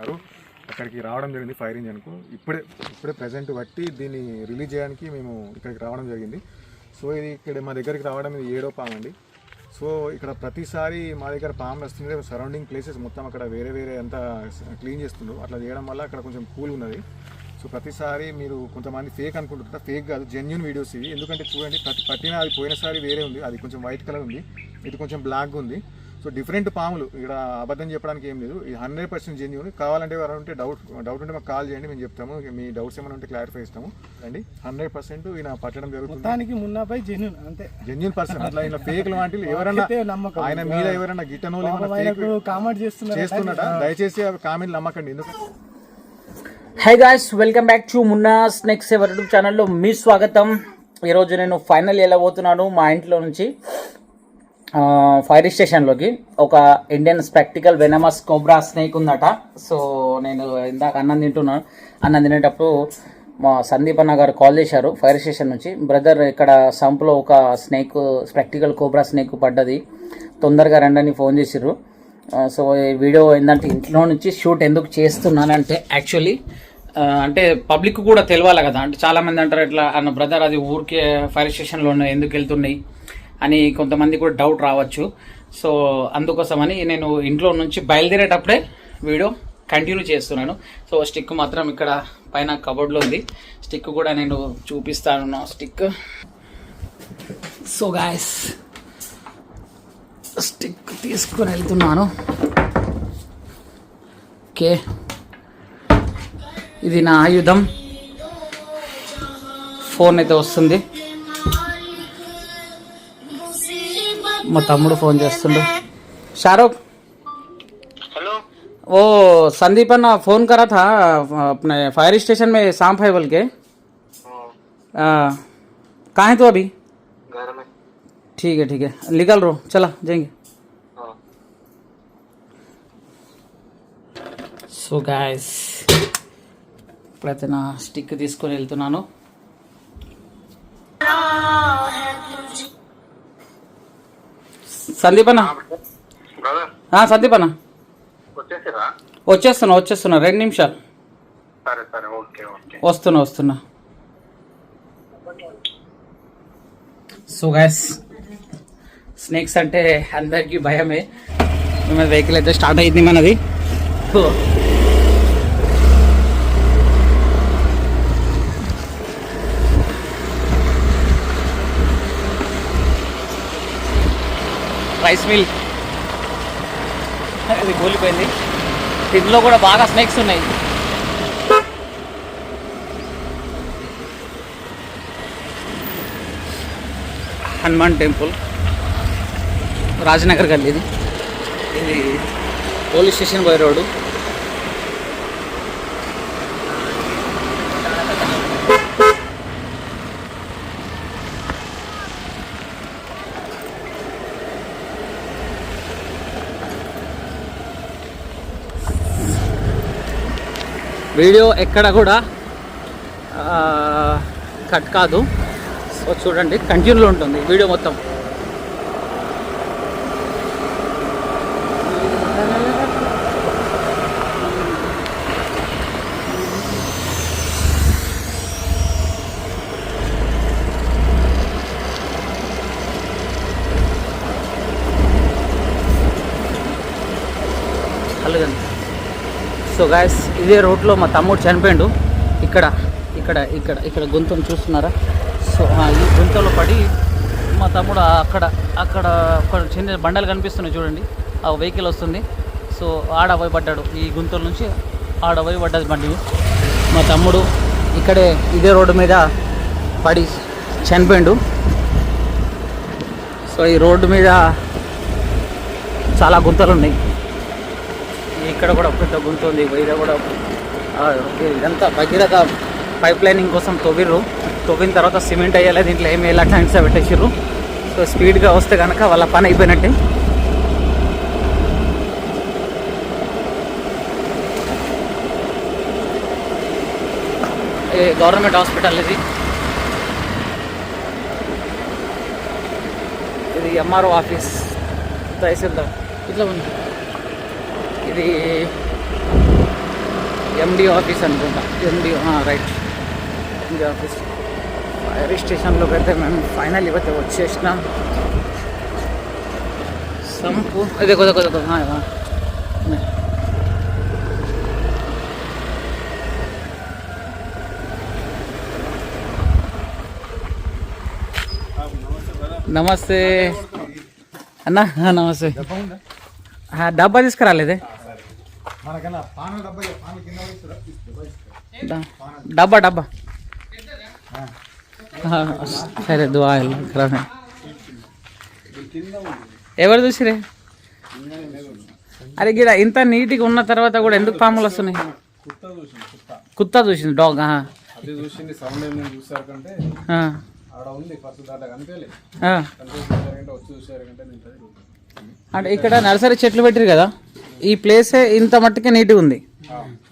గారు అక్కడికి రావడం జరిగింది ఫైర్ ఇంజన్కు ఇప్పుడే ఇప్పుడే ప్రజెంట్ బట్టి దీన్ని రిలీజ్ చేయడానికి మేము ఇక్కడికి రావడం జరిగింది. సో ఇది ఇక్కడ మా దగ్గరికి రావడం ఇది ఏడో పాము అండి. సో ఇక్కడ ప్రతిసారి మా దగ్గర పాములు వస్తుంది సరౌండింగ్ ప్లేసెస్ మొత్తం అక్కడ వేరే వేరే అంతా క్లీన్ చేస్తుండ్రు. అట్లా చేయడం వల్ల అక్కడ కొంచెం కూల్ ఉన్నది. సో ప్రతిసారి మీరు కొంతమంది ఫేక్ అనుకుంటుంటారు. ఫేక్ కాదు జెన్యున్ వీడియోస్ ఇవి. ఎందుకంటే చూడండి ప్రతి పట్టిన అది పోయినసారి వేరే ఉంది. అది కొంచెం వైట్ కలర్ ఉంది. ఇది కొంచెం బ్లాక్ ఉంది. సో డిఫరెంట్ పాములు. ఇక్కడ అబద్ధం చెప్పడానికి ఏం లేదు. ఇది హండ్రెడ్ పర్సెంట్ జెన్యున్ కావాలంటే ఎవరైనా ఉంటే డౌట్ డౌట్ ఉంటే మాకు కాల్ చేయండి మేము చెప్తాము. మీ డౌట్స్ ఏమైనా ఉంటే క్లారిఫై ఇస్తాము అండి హండ్రెడ్ పర్సెంట్ ఈయన పట్టడం జరుగుతుంది. మొత్తానికి మున్నాపై జెన్యున్ అంతే. జెన్యున్ పర్సన్ అట్లా ఇలా ఫేక్ లాంటి ఎవరైనా ఆయన మీద ఎవరైనా గిట్టనో కామెంట్ చేస్తున్నారు? చేస్తున్నట దయచేసి కామెంట్లు నమ్మకండి. ఎందుకు? Hi guys welcome back to Munna snakes ever YouTube ఛానల్లో మీ స్వాగతం. ఈరోజు నేను ఫైనల్ వెళ్ళబోతున్నాను మా ఇంట్లో నుంచి. ఫైర్ స్టేషన్లోకి ఒక Indian spectacled venomous cobra snake ఉందట. సో నేను ఇందాక అన్నం తింటున్నాను అన్నం తినేటప్పుడు మా సందీప్ అన్న గారు కాల్ చేశారు ఫైర్ స్టేషన్ నుంచి. బ్రదర్ ఇక్కడ సంపులో ఒక స్నేక్ స్పెక్టికల్ కోబ్రా స్నేక్ పడ్డది. తొందరగా రండని ఫోన్ చేసిర్రు. సో ఈ వీడియో ఏంటంటే ఇంట్లో నుంచి షూట్ ఎందుకు చేస్తున్నానంటే యాక్చువల్లీ అంటే పబ్లిక్ కూడా తెలవాలి కదా. అంటే చాలామంది అంటారు ఇట్లా అన్న బ్రదర్ అది ఊరికే ఫైర్ స్టేషన్లో ఎందుకు వెళ్తున్నాయి? అని కొంతమంది కూడా డౌట్ రావచ్చు. సో అందుకోసమని నేను ఇంట్లో నుంచి బయలుదేరేటప్పుడే వీడియో కంటిన్యూ చేస్తున్నాను. సో స్టిక్ మాత్రం ఇక్కడ పైన కబోర్డ్లో ఉంది. స్టిక్ కూడా నేను చూపిస్తాను నా స్టిక్ సో గాయస్ స్టిక్ తీసుకొని వెళ్తున్నాను. ఓకే ఇది నా ఆయుధం. ఫోన్ అయితే వస్తుంది. మా తమ్ముడు ఫోన్ చేస్తుండు షారుఖ్ हेलो वो संदीप अन्ना फोन करा था अपने फायर स्टेशन में शाम फाइव बोल के हाँ, कहाँ है तू अभी घर में ठीक है ठीक है निकल रो चला जाएंगे हाँ సో గాయస్ ఇప్పుడైతే నా స్టిక్ తీసుకొని వెళ్తున్నాను సందీప్ అన్న బ్రదర్ ఆ, సందీప్ అన్న వచ్చేసారా? వచ్చేస్తున్నా వచ్చేస్తున్నా. రెండు నిమిషాలు. వస్తున్నా వస్తున్నా. సో గ్యాస్ స్నేక్స్ అంటే అందరికీ భయమే. మేము వెహికల్ అయితే స్టార్ట్ అయింది మనది. Rice mill. అది కూలిపోయింది. ఇందులో కూడా బాగా స్నేక్స్ ఉన్నాయి. హనుమాన్ టెంపుల్. రాజనగర్ గల్లీ ఇది ఇది పోలీస్ స్టేషన్ పోయే రోడ్డు. వీడియో ఎక్కడ కూడా కట్ కాదు. సో చూడండి కంటిన్యూలో ఉంటుంది వీడియో మొత్తం. సో గాయస్ ఇదే రోడ్లో మా తమ్ముడు చనిపోయిండు. ఇక్కడ ఇక్కడ ఇక్కడ ఇక్కడ గుంతను చూస్తున్నారా? సో ఈ గుంతలో పడి మా తమ్ముడు అక్కడ అక్కడ ఒక చిన్న బండలు కనిపిస్తున్నాయి చూడండి. ఆ వెహికల్ వస్తుంది. సో ఆడ పోయి పడ్డాడు ఈ గుంతల నుంచి ఆడ పోయి పడ్డది బండి. మా తమ్ముడు ఇక్కడే ఇదే రోడ్డు మీద పడి చనిపోయిండు. సో ఈ రోడ్డు మీద చాలా గుంతలు ఉన్నాయి. ఇక్కడ కూడా పెద్ద గుంత ఉంది కూడా ఇదంతా భగీరథ పైప్ లైనింగ్ కోసం తవ్విర్రు. తవ్విన తర్వాత సిమెంట్ అయ్యేలా దీంట్లో ఏమి ఎలా టైమ్స్ పెట్టేసిర్రు. సో స్పీడ్గా వస్తే కనుక వాళ్ళ పని అయిపోయినట్టే. ఏ గవర్నమెంట్ హాస్పిటల్ ఇది. ఇది ఎంఆర్ఓ ఆఫీస్. తహసీల్దార్ ఇట్లా ఉంది. ఇది ఎండి ఆఫీస్ అనుకుంటా. MD right MD office fire స్టేషన్లోకి అయితే మేము ఫైనల్ ఇవైతే వచ్చేసినాం. సంపు. ఇదే కొద్ది కొద్ది కొద్ది నమస్తే అన్న నమస్తే. ఆ, డబ్బా తీసుకురాలేదే? మనకన్నా పాన డబ్బా పాన కింద వేస్తురా? డబ్బా సరే దువా ఖరాబ్ ఎవరు చూసిరే అరే గిడ ఇంత నీట్గా ఉన్న తర్వాత కూడా ఎందుకు పాములు వస్తున్నాయి? కుత్తా చూసింది డాగ్ అంటే ఇక్కడ నర్సరీ చెట్లు పెట్టారు కదా? ఈ ప్లేసే ఇంత మట్టుకే నీట్గా ఉంది.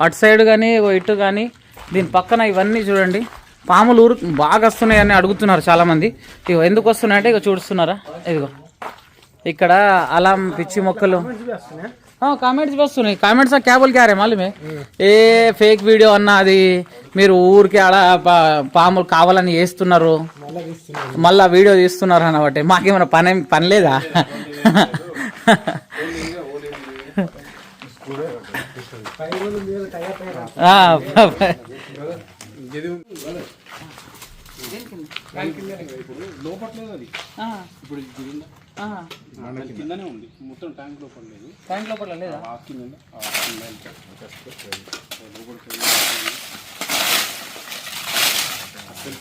అటు సైడ్ కానీ ఇటు కానీ దీని పక్కన ఇవన్నీ చూడండి. పాములు ఊరు బాగా వస్తున్నాయని అడుగుతున్నారు చాలామంది. ఇగో ఎందుకు వస్తున్నాయంటే ఇక చూస్తున్నారా ఇదిగో. ఇక్కడ అలా పిచ్చి మొక్కలు. కామెంట్స్ వస్తున్నాయి. కామెంట్స్ క్యా క్యారే మళ్ళీ రే ఏ ఫేక్ వీడియో అన్న అది మీరు ఊరికి ఆడ పా- పాములు కావాలని వేస్తున్నారు మళ్ళీ వీడియో తీస్తున్నారు అన్నమాట. మాకేమైనా పని పని లేదా? ఇప్పుడు లోపట్లేదు ఇప్పుడు కిందనే ఉంది మొత్తం ట్యాంక్ లోపల లేదు ట్యాంక్ లోపల లేదా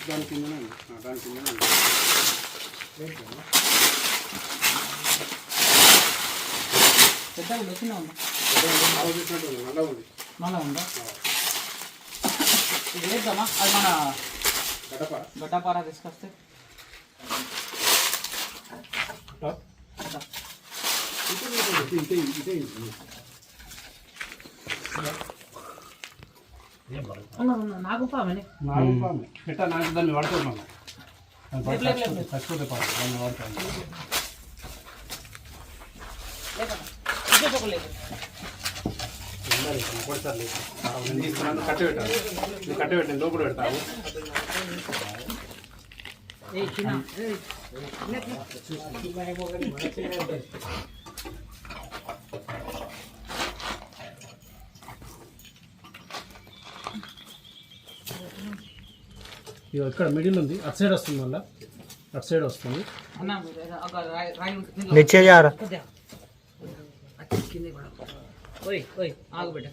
దాని కిందనే ఉంది దాని కిందనే ఉంది పెద్దగా ఉందా ఉంది మళ్ళా ఉంది? మళ్ళా ఉందా ఇది వేద్దామా? అది మన గడప గడ్డపార తీసుకొస్తే. నాకు పామని నాలుగు పాము. పెట్ట నాకు దాన్ని కట్ట నువ్వు కట్ట లోపల పెడతావు ఇక్కడ మిడిల్ ఉంది. అటు సైడ్ వస్తుంది మళ్ళీ. అటు సైడ్ వస్తుంది. అన్నా ఓయ్ ఓయ్ ఆగు బిడ్డ.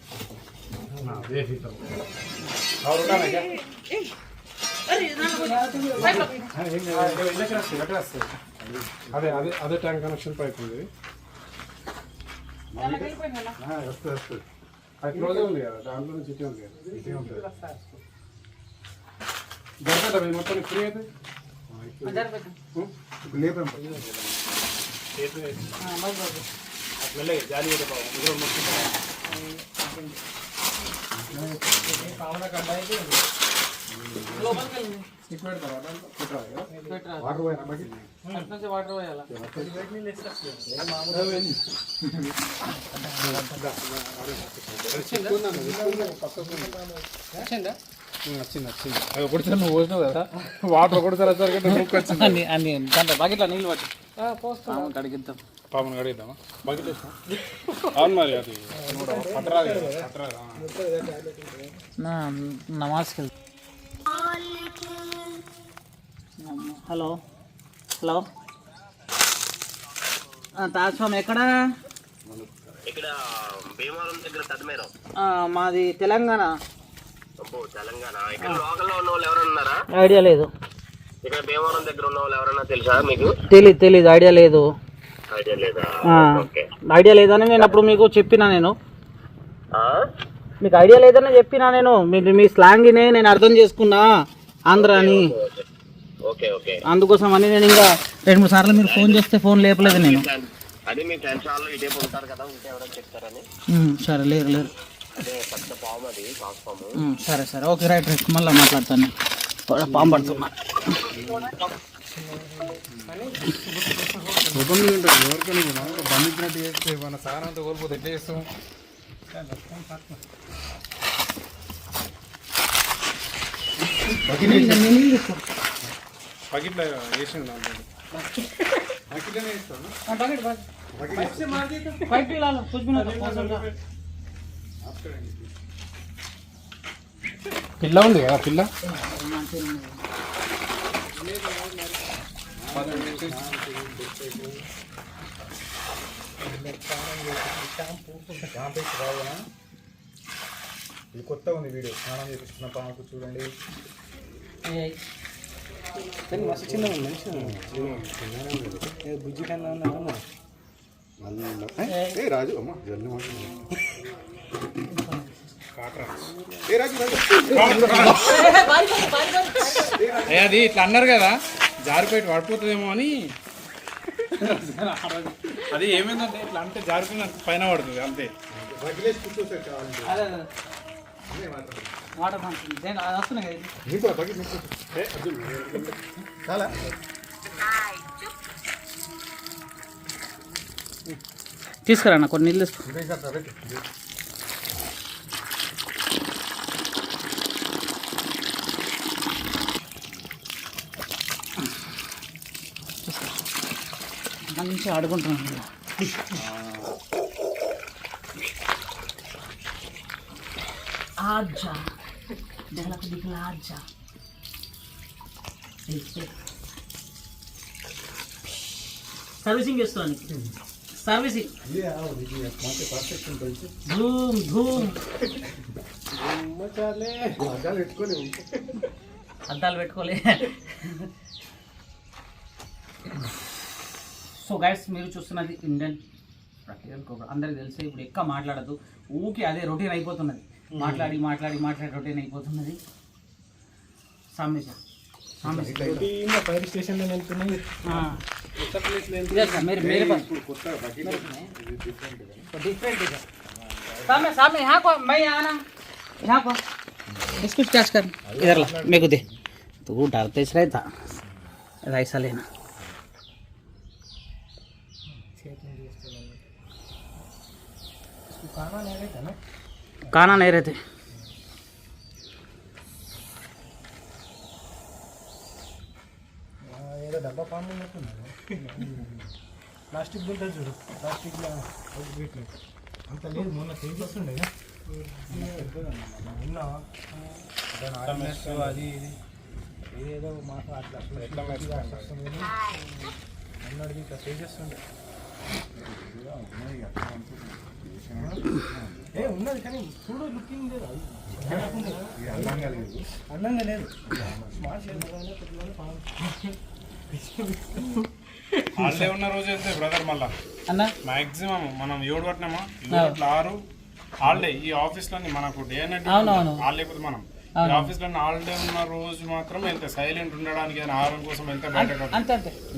అదే అదే అదే ట్యాంక్ కనెక్షన్ పైప్ ఉంది. వస్తుంది వస్తుంది. అది క్లోజే ఉంది కదా? దాంట్లో నుంచి ఇటే ఉంది కదా? ఇటే ఉంటుంది. దొరకదా మీ మొత్తం ఫ్రీ అయితే? లేపాం మెల్లగా జాలి నుంచి వాటర్ పోయాలా వచ్చిందా నువ్వు పోసినావు కదా వాటర్ వచ్చారు వచ్చింది అన్ని అన్ని దాంట్లో బకెట్లో నీళ్ళు పట్టి. పోస్తాం కడిగిద్దాం. పాపను కడిగిద్దామా? బకెట్ అవును మరి అది. పట్టరాదు నమాజ్కి హలో. హలో. తాజ్ఫామ్ ఎక్కడా? ఇక్కడ భీమవరం దగ్గర తదిమేరం. ఆ, మాది తెలంగాణ. అబ్బో తెలంగాణ. ఇక్కడ లోకల్లో ఉన్న వాళ్ళు ఎవరైనా ఉన్నారా? ఐడియా లేదు. ఇక్కడ భీమవరం దగ్గర ఉన్న వాళ్ళు ఎవరైనా తెలుసా మీకు? తెలీదు తెలీదు ఐడియా లేదు. ఐడియా లేదని నేను అప్పుడు మీకు చెప్పినా నేను? మీకు ఐడియా లేదని చెప్పినా నేను. మీ మీ స్లాంగ్నే నేను అర్థం చేసుకున్నా ఆంధ్ర అని ఓకే ఓకే. అందుకోసం అని నేను ఇంకా రెండు మూడు సార్లు మీరు ఫోన్ చేస్తే ఫోన్ లేపలేదు నేను. సరే లేరు లేరు. సరే సరే. Okay right right. మళ్ళీ మాట్లాడతాను పాము పడుతున్నా. ఇబ్బంది ఉంటుంది ఎవరికైనా కూడా బంధించినట్టు చేస్తే మన సాగనంతా కోల్పోతే ఎట్లా చేస్తాం పగిట్లో వేసిండు దాంట్లో పిల్ల ఉంది కదా పిల్ల? షాంపూ రావునా ఇది కొత్త ఉంది వీడియో స్నానం చేపిస్తున్న పాకు చూడండి కానీ మస్తు చిన్న మంచి బుజ్జి కన్నా ఉందమ్మా ఏ రాజు అమ్మ జల్లి ఏ అది ఇట్లా అన్నారు కదా. జారిపోయి పడిపోతుందేమో అని. అది ఏమైందంటే ఇట్లా అంటే జారిపోయిన పైన పడుతుంది అంతే. తీసుకురా అన్న కొన్ని నీళ్ళు తీసుకో ఇదే కదా, పెట్టు. మంచి ఆడుకుంటున్నాను ఆజా డెలకు దిగులు ఆజా సర్వీసింగ్ చేస్తాను సర్వీసింగ్ ధూమ్ ధూమ్. అద్దాలు పెట్టుకోలే. సో గైస్ మీరు చూస్తున్నది ఇండియన్ ప్రాక్టికల్ కోబ్రా అందరికి తెలిసి ఇప్పుడు ఎక్కువ మాట్లాడదు ఊకే అదే రొటీన్ అయిపోతున్నది మాట్లాడి మాట్లాడి మాట్లాడి రొటీన్ అయిపోతున్నది సామేశ ఫైర్ స్టేషన్ లో వెళ్తున్నది ఇదే సార్ मेरे मेरे पास ఇప్పుడు కొత్త బకెట్ ఇది డిఫరెంట్ तो डिफरेंट है सामने सामने यहाँ को मैं यहाँ ना यहाँ को इसको क्या कर इधर ला मेरे को दे तो वो डरते इस रहता ऐसा लेना काना नहीं रहते ఏదో డబ్బా పాము ఉన్నట్టున్నాను ప్లాస్టిక్ ఉంటుంది చూడు ప్లాస్టిక్ అంత లేదు మొన్న చేంజ్ వస్తుండే మొన్న అది ఇది ఏదో మాట అట్లా మొన్నటిది ఇట్లా చేంజ్ వస్తుండే ఏ ఉన్నది కానీ చూడు లుకింగ్ లేదు. అందంగా లేదు. అందంగా లేదు స్మార్ట్ హాలిడే ఉన్న రోజు వెళ్తే బ్రదర్ మళ్ళా. అన్న? మాక్సిమం మనం ఏడు పట్టినామా ఆరు. హాలిడే ఈ ఆఫీస్లోని మనకు డే నైట్. హాలిడే లేకపోతే మనం. ఆఫీస్లో ఆల్ డే ఉన్న రోజు మాత్రం వెళ్తే సైలెంట్ ఉండడానికి ఆహారం కోసం వెళ్తే బయట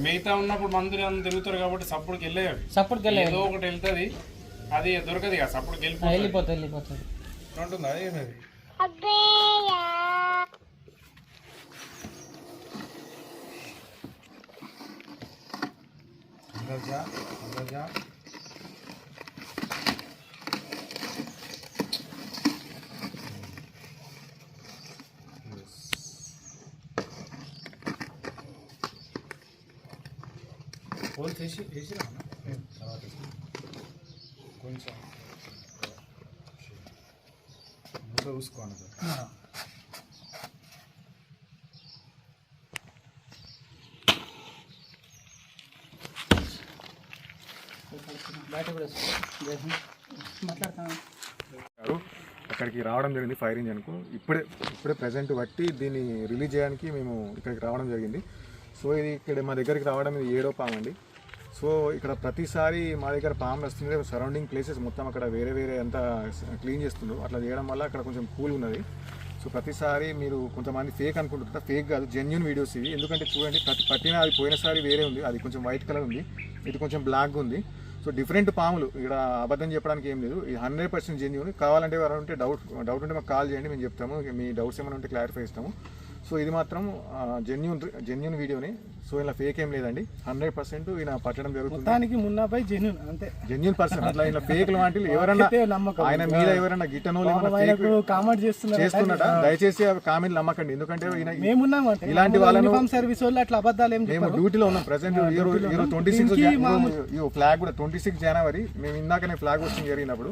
మిగతా ఉన్నప్పుడు మందులు అందరూ తిరుగుతారు కాబట్టి సప్పుడుకి వెళ్ళేవి సప్పుడుకి ఏదో ఒకటి వెళ్తుంది అది దొరకదు కదా సప్పుడుకి వెళ్ళిపోతుంది. వెళ్ళిపోతుంది వెళ్ళిపోతుంది. ఉంటుందా ఏమేది? అందజా. ఫోన్ చేసి వేసిరా తర్వాత కొంచెం. ముందు చూసుకోండి సార్. అక్కడికి రావడం జరిగింది ఫైర్ ఇంజన్కు. ఇప్పుడే ఇప్పుడే ప్రజెంట్ బట్టి దీన్ని రిలీజ్ చేయడానికి మేము ఇక్కడికి రావడం జరిగింది. సో ఇది ఇక్కడ మా దగ్గరికి రావడం ఇది ఏడో పాము అండి. సో ఇక్కడ ప్రతిసారి మా దగ్గర పాములు వస్తుంది సరౌండింగ్ ప్లేసెస్ మొత్తం అక్కడ వేరే వేరే అంతా క్లీన్ చేస్తుండ్రు. అట్లా చేయడం వల్ల అక్కడ కొంచెం కూల్ ఉన్నది. సో ప్రతిసారి మీరు కొంతమంది ఫేక్ అనుకుంటుంటారు. ఫేక్ కాదు జెన్యున్ వీడియోస్ ఇవి. ఎందుకంటే చూడండి ప్రతి పట్టిన అది పోయినసారి వేరే ఉంది. అది కొంచెం వైట్ కలర్ ఉంది. ఇది కొంచెం బ్లాక్ ఉంది. సో డిఫరెంట్ పాములు. ఇక్కడ అబద్ధం చెప్పడానికి ఏం లేదు. ఇది హండ్రెడ్ పర్సెంట్ జెన్యున్ కావాలంటే ఎవరైనా ఉంటే డౌట్ డౌట్ ఉంటే మాకు కాల్ చేయండి. మేము చెప్తాము. మీ డౌట్స్ ఏమైనా ఉంటే క్లారిఫై ఇస్తాము సో ఇది మాత్రం జెన్యున్ జెన్యున్ వీడియోని సో ఇలా ఫేక్ ఏం లేదండి. హండ్రెడ్ పర్సెంట్ ఈయన పట్టడం జరుగుతుంది. మొత్తానికి మున్నాపై జెన్యున్ అంతే. జెన్యున్ పర్సన్ అట్లా ఇలా ఫేక్ లాంటివి ఎవరన్నా. ఆయన మీద ఎవరైనా గిట్టనో కామెంట్ చేస్తున్నారు? చేస్తున్నట దయచేసి కామెంట్ నమ్మకండి. ఎందుకంటే ఈయన ఇలాంటి వాళ్ళను సర్వీస్ వాళ్ళు అట్లా అబద్ధాలు ఏం మేము డ్యూటీలో ఉన్నాం. ప్రెసెంట్ ఈరోజు ట్వంటీ సిక్స్ ఫ్లాగ్ కూడా ట్వంటీ సిక్స్ జనవరి మేము ఇందాకనే ఫ్లాగ్ హోస్టింగ్ జరిగినప్పుడు.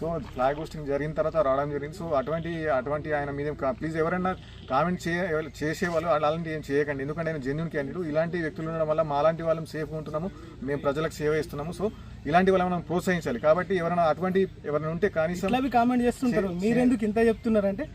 సో ఫ్లాగ్ హోస్టింగ్ జరిగిన తర్వాత రావడం జరిగింది. సో అటువంటి అటువంటి ఆయన మీద ప్లీజ్ ఎవరైనా కామెంట్ చే చేసేవాళ్ళు అలాంటి ఏం చేయకండి. ఎందుకంటే ఆయన జెన్యున్ క్యాండిడేట్ ఇలాంటి వ్యక్తులు ఉండడం వల్ల మాలాంటి వాళ్ళం సేఫ్గా ఉంటున్నాము మేము ప్రజలకు సేవ ఇస్తున్నాము. సో ఇలాంటి వాళ్ళని మనం ప్రోత్సహించాలి. కాబట్టి ఎవరైనా అటువంటి ఎవరైనా ఉంటే కనీసం ఇట్లా కామెంట్ చేస్తుంటారు. మీరెందుకు ఇంత చెప్తున్నారంటే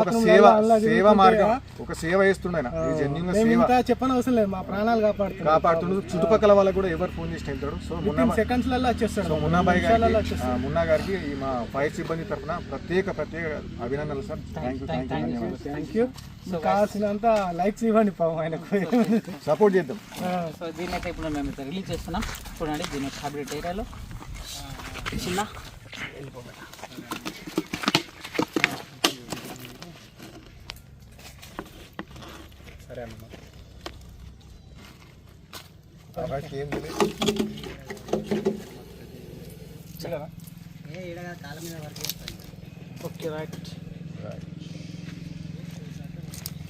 ఒక సేవ లలో అలా సేవ తిరుగుతుంటే, మార్గం. ఒక సేవ చేస్తుండే ఆయన. ఇది జెన్యున్ మేము సేవ. ఇంత చెప్పనవసరం లేదు. మా ప్రాణాలు కాపాడుతుండ్రు చుట్టుపక్కల వాళ్ళకు కూడా ఎవరు ఫోన్ చేసి వెళ్తాడు సో మున్నా సెకండ్స్లలో వచ్చేస్తాడు. సో మున్నాబాయి నిమిషాలలో గారికి వచ్చేస్తాడు. ఆ, మున్నా గారికి ఈ మా ఫైర్ సిబ్బంది తరఫున ప్రత్యేక ప్రత్యేక అభినందనలు sir. Thank you thank you ధన్యవాదాలు. థ్యాంక్ యూ మీకు కావాల్సినంత లైక్స్ ఇవ్వండి పాపం ఆయనకు. సపోర్ట్ చేద్దాం. సో దీన్ని అయితే ఇప్పుడు మేము రిలీజ్ చేస్తున్నాం. చూడండి దీని యొక్క హైబ్రిడ్ ఏరియాలో. చిన్న. అబ్బాయికి ఏం తెలియదు okay right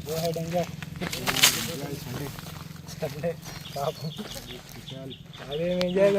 Go ahead, enjoy. Sunday పాపం అదేం ఎంజాయ్